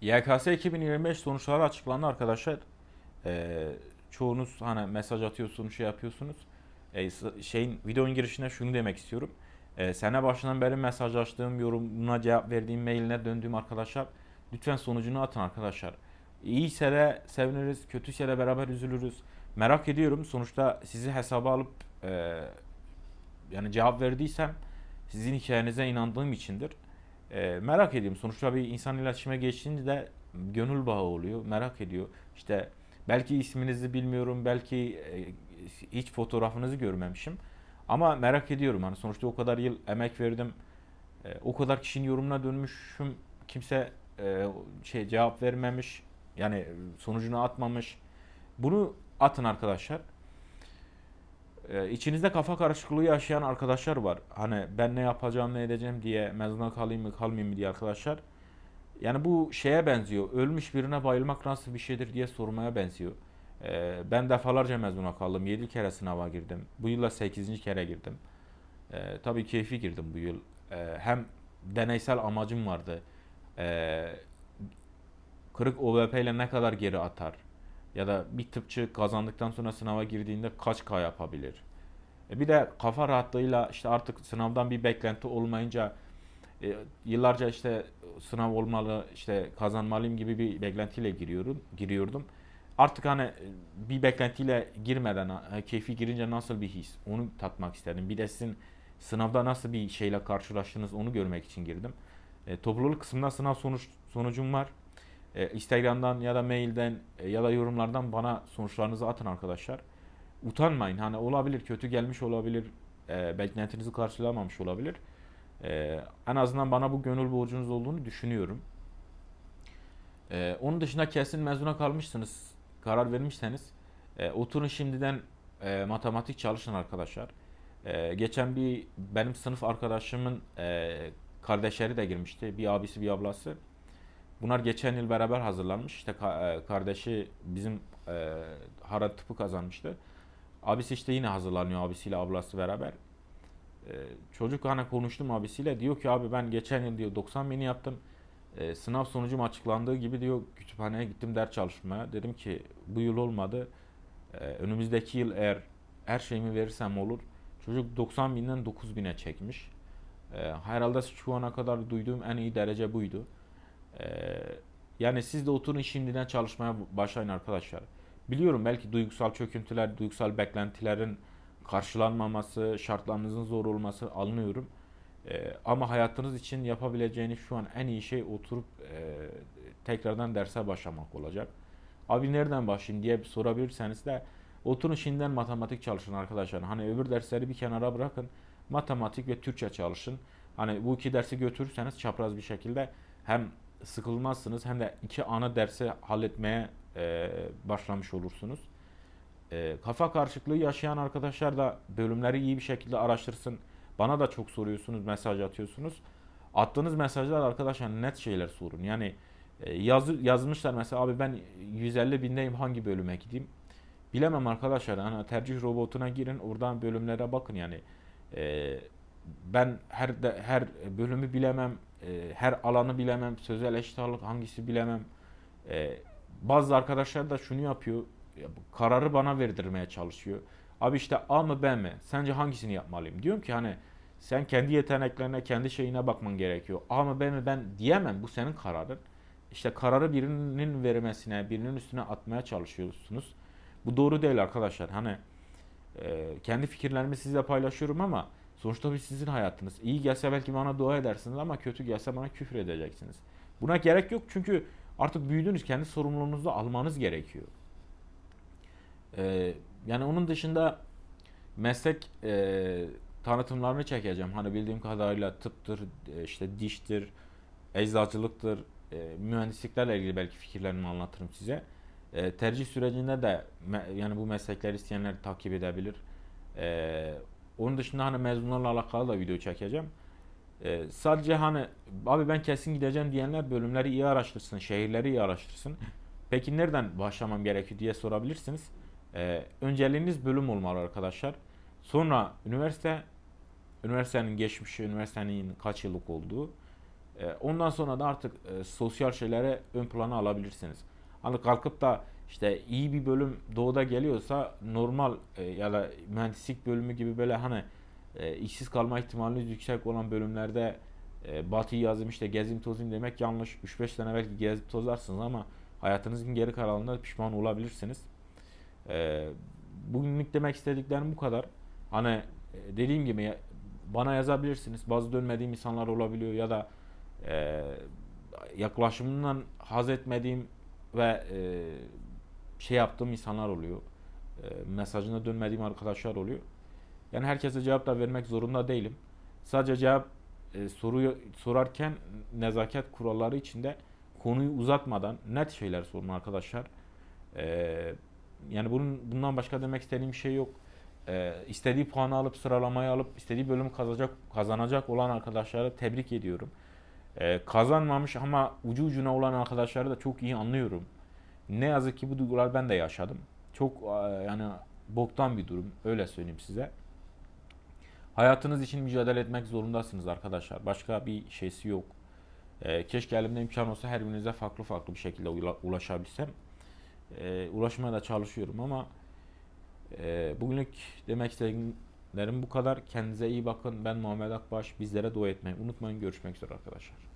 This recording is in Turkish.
YKS 2025 sonuçları açıklandı arkadaşlar. Ee, çoğunuz hani mesaj atıyorsunuz, şey yapıyorsunuz. Ee, şeyin videonun girişine şunu demek istiyorum. Ee, sene başından beri mesaj açtığım, yorumuna cevap verdiğim, mailine döndüğüm arkadaşlar lütfen sonucunu atın arkadaşlar. İyiyse de seviniriz, kötüyse de beraber üzülürüz. Merak ediyorum. Sonuçta sizi hesaba alıp e, yani cevap verdiysem sizin hikayenize inandığım içindir. E, merak ediyorum. Sonuçta bir insan iletişime geçtiğinde de gönül bağı oluyor. Merak ediyor. İşte belki isminizi bilmiyorum, belki e, hiç fotoğrafınızı görmemişim. Ama merak ediyorum. Hani sonuçta o kadar yıl emek verdim. E, o kadar kişinin yorumuna dönmüşüm. Kimse e, şey cevap vermemiş. Yani sonucunu atmamış. Bunu atın arkadaşlar. Ee, içinizde kafa karışıklığı yaşayan arkadaşlar var. Hani ben ne yapacağım ne edeceğim diye mezuna kalayım mı kalmayayım mı diye arkadaşlar. Yani bu şeye benziyor. Ölmüş birine bayılmak nasıl bir şeydir diye sormaya benziyor. Ee, ben defalarca mezuna kaldım. 7 kere sınava girdim. Bu yılla 8. kere girdim. Ee, tabii keyfi girdim bu yıl. Ee, hem deneysel amacım vardı. Ee, kırık OVP ile ne kadar geri atar? Ya da bir tıpçı kazandıktan sonra sınava girdiğinde kaç K yapabilir? E bir de kafa rahatlığıyla işte artık sınavdan bir beklenti olmayınca e, yıllarca işte sınav olmalı, işte kazanmalıyım gibi bir beklentiyle giriyorum, giriyordum. Artık hani e, bir beklentiyle girmeden keyfi girince nasıl bir his onu tatmak istedim. Bir de sizin sınavda nasıl bir şeyle karşılaştınız onu görmek için girdim. E, topluluk kısmında sınav sonuç sonucum var. E, Instagram'dan ya da mailden ya da yorumlardan bana sonuçlarınızı atın arkadaşlar. Utanmayın. Hani olabilir kötü gelmiş olabilir. E, beklentinizi karşılamamış olabilir. E, en azından bana bu gönül borcunuz olduğunu düşünüyorum. E, onun dışında kesin mezuna kalmışsınız. Karar vermişseniz e, oturun şimdiden e, matematik çalışın arkadaşlar. E, geçen bir benim sınıf arkadaşımın e, kardeşleri de girmişti. Bir abisi bir ablası. Bunlar geçen yıl beraber hazırlanmış. İşte ka- e, kardeşi bizim e, Harad tıpı kazanmıştı. Abisi işte yine hazırlanıyor abisiyle ablası beraber. E, çocuk hani konuştum abisiyle diyor ki abi ben geçen yıl diyor 90 bini yaptım. E, sınav sonucum açıklandığı gibi diyor kütüphaneye gittim ders çalışmaya. Dedim ki bu yıl olmadı. E, önümüzdeki yıl eğer her şeyimi verirsem olur. Çocuk 90 binden 9 bine çekmiş. E, herhalde şu ana kadar duyduğum en iyi derece buydu. Ee, yani siz de oturun şimdiden çalışmaya başlayın arkadaşlar. Biliyorum belki duygusal çöküntüler, duygusal beklentilerin karşılanmaması, şartlarınızın zor olması anlıyorum. Ee, ama hayatınız için yapabileceğiniz şu an en iyi şey oturup e, tekrardan derse başlamak olacak. Abi nereden başlayayım diye sorabilirseniz de oturun şimdiden matematik çalışın arkadaşlar. Hani öbür dersleri bir kenara bırakın. Matematik ve Türkçe çalışın. Hani bu iki dersi götürürseniz çapraz bir şekilde hem sıkılmazsınız hem de iki ana dersi halletmeye e, başlamış olursunuz. E, kafa karışıklığı yaşayan arkadaşlar da bölümleri iyi bir şekilde araştırsın. Bana da çok soruyorsunuz, mesaj atıyorsunuz. Attığınız mesajlar arkadaşlar net şeyler sorun. Yani e, yazı, yazmışlar mesela abi ben 150 bindeyim hangi bölüme gideyim? Bilemem arkadaşlar. Hani tercih robotuna girin oradan bölümlere bakın yani. E, ben her de, her bölümü bilemem, e, her alanı bilemem, sözel eşit hangisi bilemem. E, bazı arkadaşlar da şunu yapıyor, ya kararı bana verdirmeye çalışıyor. Abi işte A mı B mi? Sence hangisini yapmalıyım? Diyorum ki hani sen kendi yeteneklerine, kendi şeyine bakman gerekiyor. A mı B mi ben diyemem. Bu senin kararın. İşte kararı birinin vermesine, birinin üstüne atmaya çalışıyorsunuz. Bu doğru değil arkadaşlar. Hani e, kendi fikirlerimi sizle paylaşıyorum ama sonuçta bu sizin hayatınız. İyi gelse belki bana dua edersiniz ama kötü gelse bana küfür edeceksiniz. Buna gerek yok çünkü artık büyüdünüz. Kendi sorumluluğunuzu almanız gerekiyor. E, yani onun dışında meslek e, tanıtımlarını çekeceğim. Hani bildiğim kadarıyla tıptır, e, işte diştir, eczacılıktır, e, mühendisliklerle ilgili belki fikirlerimi anlatırım size. E, tercih sürecinde de me- yani bu meslekleri isteyenler takip edebilir. E, onun dışında hani mezunlarla alakalı da video çekeceğim. E, sadece hani abi ben kesin gideceğim diyenler bölümleri iyi araştırsın, şehirleri iyi araştırsın. Peki nereden başlamam gerekiyor diye sorabilirsiniz. E, önceliğiniz bölüm olmalı arkadaşlar. Sonra üniversite, üniversitenin geçmişi, üniversitenin kaç yıllık olduğu. E, ondan sonra da artık e, sosyal şeylere ön plana alabilirsiniz. Hani kalkıp da işte iyi bir bölüm doğuda geliyorsa normal e, ya da mühendislik bölümü gibi böyle hani e, işsiz kalma ihtimaliniz yüksek olan bölümlerde e, batıyı yazayım işte gezeyim tozayım demek yanlış. 3-5 sene belki gezip tozarsınız ama hayatınızın geri kalanında pişman olabilirsiniz. E, bugünlük demek istediklerim bu kadar. Hani e, dediğim gibi bana yazabilirsiniz. Bazı dönmediğim insanlar olabiliyor ya da e, yaklaşımından haz etmediğim ve e, şey yaptığım insanlar oluyor. E, mesajına dönmediğim arkadaşlar oluyor. Yani herkese cevap da vermek zorunda değilim. Sadece cevap e, soruyu sorarken nezaket kuralları içinde konuyu uzatmadan net şeyler sorun arkadaşlar. E, yani bunun bundan başka demek istediğim şey yok. E, istediği puanı alıp sıralamayı alıp istediği bölümü kazanacak kazanacak olan arkadaşları tebrik ediyorum. E, kazanmamış ama ucu ucuna olan arkadaşları da çok iyi anlıyorum. Ne yazık ki bu duygular ben de yaşadım. Çok e, yani boktan bir durum öyle söyleyeyim size. Hayatınız için mücadele etmek zorundasınız arkadaşlar. Başka bir şeysi yok. E, keşke elimde imkan olsa her birinize farklı farklı bir şekilde ula- ulaşabilsem. E, ulaşmaya da çalışıyorum ama e, bugünlük demek istediklerim bu kadar. Kendinize iyi bakın. Ben Muhammed Akbaş. Bizlere dua etmeyi unutmayın. Görüşmek üzere arkadaşlar.